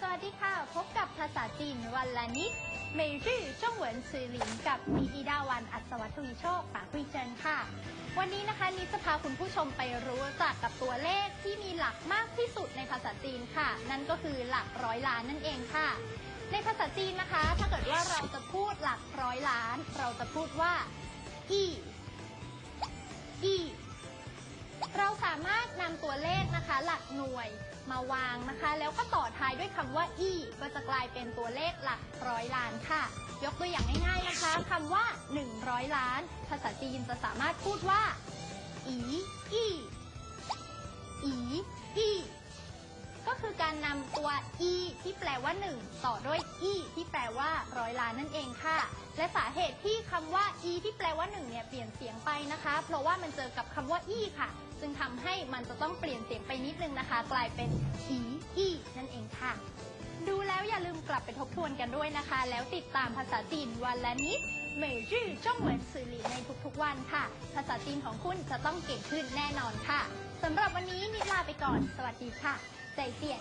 สวัสดีค่ะ พบกับภาษาจีนวันละนิดเมจื่อจ้องเหวินซือหลินกับมีอีดาวันอัศวทวีโชคปากคุยเจินค่ะ วันนี้นะคะนิจะพาคุณผู้ชมไปรู้จักกับตัวเลขที่มีหลักมากที่สุดในภาษาจีนค่ะ นั่นก็คือหลักร้อยล้านนั่นเองค่ะ ในภาษาจีนนะคะ ถ้าเกิดว่าเราจะพูดหลักร้อยล้าน เราจะพูดว่าาสามารถนำตัวเลขนะคะ หลักหน่วยมาวางนะคะ แล้วก็ต่อท้ายด้วยคำว่า e ก็จะกลายเป็นตัวเลขหลักร้อยล้านค่ะ ยกตัวอย่างง่ายๆนะคะคำว่า 100 ล้าน ภาษาจีนจะสามารถพูดว่าอีอีอีอีก็คือการนำตัว e ที่แปลว่า 1 ต่อด้วย e ที่แปลว่าร้อยล้านนั่นเองค่ะและสาเหตุที่คำว่า e ที่แปลว่า1เนี่ยเปลี่ยนเสียงไปนะคะ เพราะว่ามันเจอกับคำว่า e ค่ะจึงทำให้มันจะต้องเปลี่ยนเสียงไปนิดนึงนะคะ กลายเป็น e e นั่นเองค่ะ ดูแล้วอย่าลืมกลับไปทบทวนกันด้วยนะคะ แล้วติดตามภาษาจีนวันละนิดเหมยจื่อจ้องเหวินสื่อหลีในทุกๆวันค่ะ ภาษาจีนของคุณจะต้องเก่งขึ้นแน่นอนค่ะสำหรับวันนี้นิดลาไปก่อน สวัสดีค่ะ ใจเจียน